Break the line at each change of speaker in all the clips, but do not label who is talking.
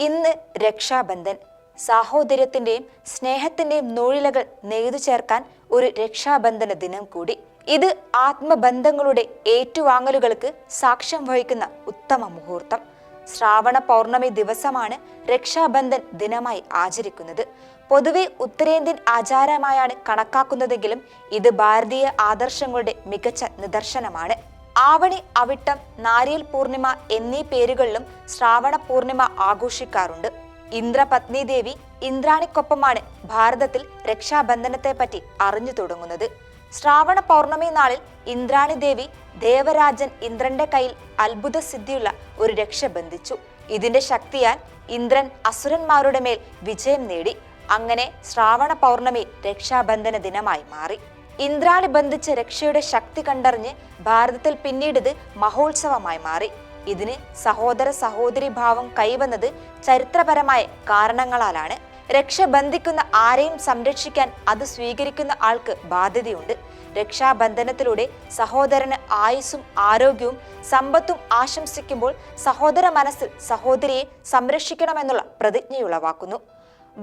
ഇന്ന് രക്ഷാബന്ധൻ. സാഹോദര്യത്തിന്റെയും സ്നേഹത്തിന്റെയും നൂഴിലകൾ നെയ്തു ചേർക്കാൻ ഒരു രക്ഷാബന്ധന ദിനം കൂടി. ഇത് ആത്മബന്ധങ്ങളുടെ ഏറ്റുവാങ്ങലുകൾക്ക് സാക്ഷ്യം വഹിക്കുന്ന ഉത്തമ മുഹൂർത്തം. ശ്രാവണ പൗർണമി ദിവസമാണ് രക്ഷാബന്ധൻ ദിനമായി ആചരിക്കുന്നത്. പൊതുവെ ഉത്തരേന്ത്യൻ ആചാരമായാണ് കണക്കാക്കുന്നതെങ്കിലും ഇത് ഭാരതീയ ആദർശങ്ങളുടെ മികച്ച നിദർശനമാണ്. ആവണി അവിട്ടം നാരിയൽ പൂർണിമ എന്നീ പേരുകളിലും ശ്രാവണ പൂർണിമ ആഘോഷിക്കാറുണ്ട്. ഇന്ദ്രപത്നി ദേവി ഇന്ദ്രാണിക്കൊപ്പമാണ് ഭാരതത്തിൽ രക്ഷാബന്ധനത്തെ പറ്റി അറിഞ്ഞു തുടങ്ങുന്നത്. ശ്രാവണ പൗർണമി നാളിൽ ഇന്ദ്രാണി ദേവി ദേവരാജൻ ഇന്ദ്രന്റെ കയ്യിൽ അത്ഭുത സിദ്ധിയുള്ള ഒരു രക്ഷ ബന്ധിച്ചു. ഇതിന്റെ ശക്തിയാൽ ഇന്ദ്രൻ അസുരന്മാരുടെ മേൽ വിജയം നേടി. അങ്ങനെ ശ്രാവണ പൗർണമി രക്ഷാബന്ധന ദിനമായി മാറി. ഇന്ദ്രാണി ബന്ധിച്ച രക്ഷയുടെ ശക്തി കണ്ടറിഞ്ഞ് ഭാരതത്തിൽ പിന്നീട് ഇത് മഹോത്സവമായി മാറി. ഇതിന് സഹോദര സഹോദരി ഭാവം കൈവന്നത് ചരിത്രപരമായ കാരണങ്ങളാലാണ്. രക്ഷ ബന്ധിക്കുന്ന ആരെയും സംരക്ഷിക്കാൻ അത് സ്വീകരിക്കുന്ന ആൾക്ക് ബാധ്യതയുണ്ട്. രക്ഷാബന്ധനത്തിലൂടെ സഹോദരന് ആയുസ്സും ആരോഗ്യവും സമ്പത്തും ആശംസിക്കുമ്പോൾ സഹോദര മനസ്സിൽ സഹോദരിയെ സംരക്ഷിക്കണമെന്നുള്ള പ്രതിജ്ഞയുളവാക്കുന്നു.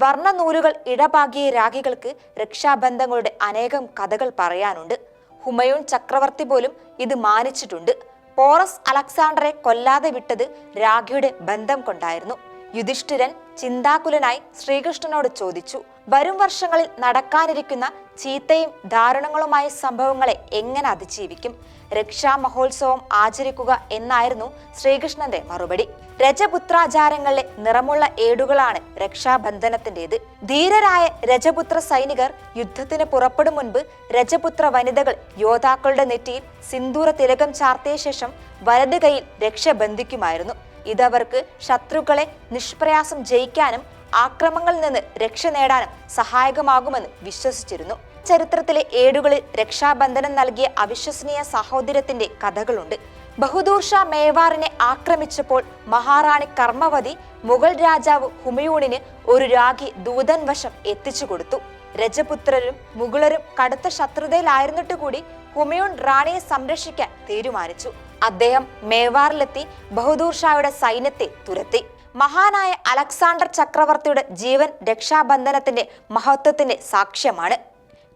വർണനൂലുകൾ ഇടപാകിയ രാഖികൾക്ക് രക്ഷാബന്ധങ്ങളുടെ അനേകം കഥകൾ പറയാനുണ്ട്. ഹുമയൂൺ ചക്രവർത്തി പോലും ഇത് മാനിച്ചിട്ടുണ്ട്. പോറസ് അലക്സാണ്ടറെ കൊല്ലാതെ വിട്ടത് രാഖിയുടെ ബന്ധം കൊണ്ടായിരുന്നു. യുധിഷ്ഠിരൻ ചിന്താകുലനായി ശ്രീകൃഷ്ണനോട് ചോദിച്ചു വരും വർഷങ്ങളിൽ നടക്കാനിരിക്കുന്ന ചീത്തയും ദാരുണങ്ങളുമായ സംഭവങ്ങളെ എങ്ങനെ അതിജീവിക്കും? രക്ഷാ മഹോത്സവം ആചരിക്കുക എന്നായിരുന്നു ശ്രീകൃഷ്ണന്റെ മറുപടി. രജപുത്രാചാരങ്ങളിലെ നിറമുള്ള ഏടുകളാണ് രക്ഷാബന്ധനത്തിന്റേത് ധീരരായ രജപുത്ര സൈനികർ യുദ്ധത്തിന് പുറപ്പെടും മുൻപ് രജപുത്ര വനിതകൾ യോദ്ധാക്കളുടെ നെറ്റിയിൽ സിന്ദൂര തിലകം ചാർത്തിയ ശേഷം വലത് കൈയിൽ രക്ഷ ബന്ധിക്കുമായിരുന്നു. ഇതവർക്ക് ശത്രുക്കളെ നിഷ്പ്രയാസം ജയിക്കാനും ആക്രമങ്ങളിൽ നിന്ന് രക്ഷ നേടാനും സഹായകമാകുമെന്ന് വിശ്വസിച്ചിരുന്നു. ചരിത്രത്തിലെ ഏടുകളിൽ രക്ഷാബന്ധനം നൽകിയ അവിശ്വസനീയ സഹോദരത്തിന്റെ കഥകളുണ്ട്. ബഹുദൂർഷ മേവാറിനെ ആക്രമിച്ചപ്പോൾ മഹാറാണി കർമ്മവതി മുഗൾ രാജാവ് ഹുമയൂണിന് ഒരു രാഖി ദൂതൻ വശം എത്തിച്ചു കൊടുത്തു. രജപുത്രരും മുഗളരും കടുത്ത ശത്രുതയിലായിരുന്നിട്ട് കൂടി ഹുമയൂൺ റാണിയെ സംരക്ഷിക്കാൻ തീരുമാനിച്ചു. അദ്ദേഹം മേവാറിലെത്തി ബഹദൂർ ഷായുടെ സൈന്യത്തെ തുരത്തി. മഹാനായ അലക്സാണ്ടർ ചക്രവർത്തിയുടെ ജീവൻ രക്ഷാബന്ധനത്തിന്റെ മഹത്വത്തിന്റെ സാക്ഷ്യമാണ്.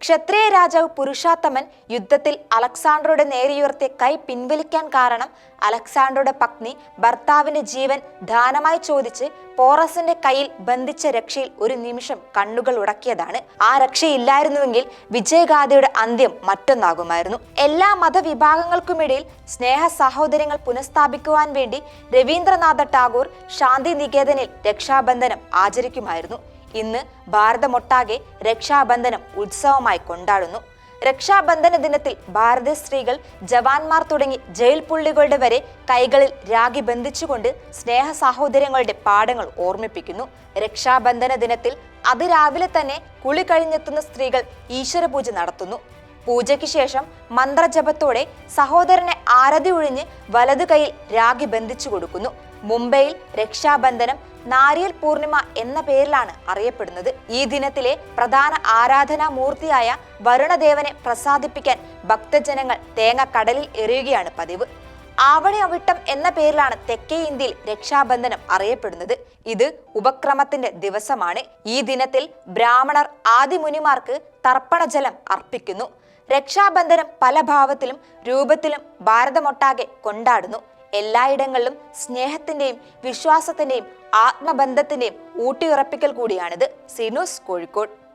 ക്ഷത്രിയ രാജാവ് പുരുഷാത്തമൻ യുദ്ധത്തിൽ അലക്സാണ്ടറുടെ നേരെയുയർത്തിയ കൈ പിൻവലിക്കാൻ കാരണം അലക്സാണ്ടറുടെ പത്നി ഭർത്താവിന്റെ ജീവൻ ദാനമായി ചോദിച്ച് പോറസിന്റെ കയ്യിൽ ബന്ധിച്ച രക്ഷയിൽ ഒരു നിമിഷം കണ്ണുകൾ ഉടക്കിയതാണ്. ആ രക്ഷയില്ലായിരുന്നുവെങ്കിൽ വിജയഗാഥയുടെ അന്ത്യം മറ്റൊന്നാകുമായിരുന്നു. എല്ലാ മതവിഭാഗങ്ങൾക്കുമിടയിൽ സ്നേഹ സാഹോദര്യങ്ങൾ പുനഃസ്ഥാപിക്കുവാൻ വേണ്ടി രവീന്ദ്രനാഥ ടാഗോർ ശാന്തി നികേതനിൽ രക്ഷാബന്ധനം ആചരിക്കുമായിരുന്നു. ഇന്ന് ഭാരതമൊട്ടാകെ രക്ഷാബന്ധനം ഉത്സവമായി കൊണ്ടാടുന്നു. രക്ഷാബന്ധന ദിനത്തിൽ ഭാരത സ്ത്രീകൾ ജവാന്മാർ തുടങ്ങി ജയിൽ പുള്ളികളുടെ വരെ കൈകളിൽ രാഗി ബന്ധിച്ചുകൊണ്ട് സ്നേഹ സാഹോദര്യങ്ങളുടെ പാഠങ്ങൾ ഓർമ്മിപ്പിക്കുന്നു. രക്ഷാബന്ധന ദിനത്തിൽ അതിരാവിലെ തന്നെ കുളി കഴിഞ്ഞെത്തുന്ന സ്ത്രീകൾ ഈശ്വര പൂജ നടത്തുന്നു. പൂജയ്ക്ക് ശേഷം മന്ത്രജപത്തോടെ സഹോദരനെ ആരതി ഒഴിഞ്ഞ് വലതു കൈയിൽ രാഗി ബന്ധിച്ചു കൊടുക്കുന്നു. മുംബൈയിൽ രക്ഷാബന്ധനം നാരിയൽ പൂർണിമ എന്ന പേരിലാണ് അറിയപ്പെടുന്നത്. ഈ ദിനത്തിലെ പ്രധാന ആരാധനാ മൂർത്തിയായ വരുണദേവനെ പ്രസാദിപ്പിക്കാൻ ഭക്തജനങ്ങൾ തേങ്ങ കടലിൽ എറിയുകയാണ് പതിവ്. ആവണി അവിട്ടം എന്ന പേരിലാണ് തെക്കേ ഇന്ത്യയിൽ രക്ഷാബന്ധനം അറിയപ്പെടുന്നത്. ഇത് ഉപക്രമത്തിന്റെ ദിവസമാണ്. ഈ ദിനത്തിൽ ബ്രാഹ്മണർ ആദിമുനിമാർക്ക് തർപ്പണജലം അർപ്പിക്കുന്നു. രക്ഷാബന്ധനം പല ഭാവത്തിലും രൂപത്തിലും ഭാരതമൊട്ടാകെ കൊണ്ടാടുന്നു. എല്ലായിടങ്ങളിലും സ്നേഹത്തിന്റെയും വിശ്വാസത്തിന്റെയും ആത്മബന്ധത്തിന്റെയും ഊട്ടിയുറപ്പിക്കൽ കൂടിയാണിത്. സിനൂസ് കോഴിക്കോട്.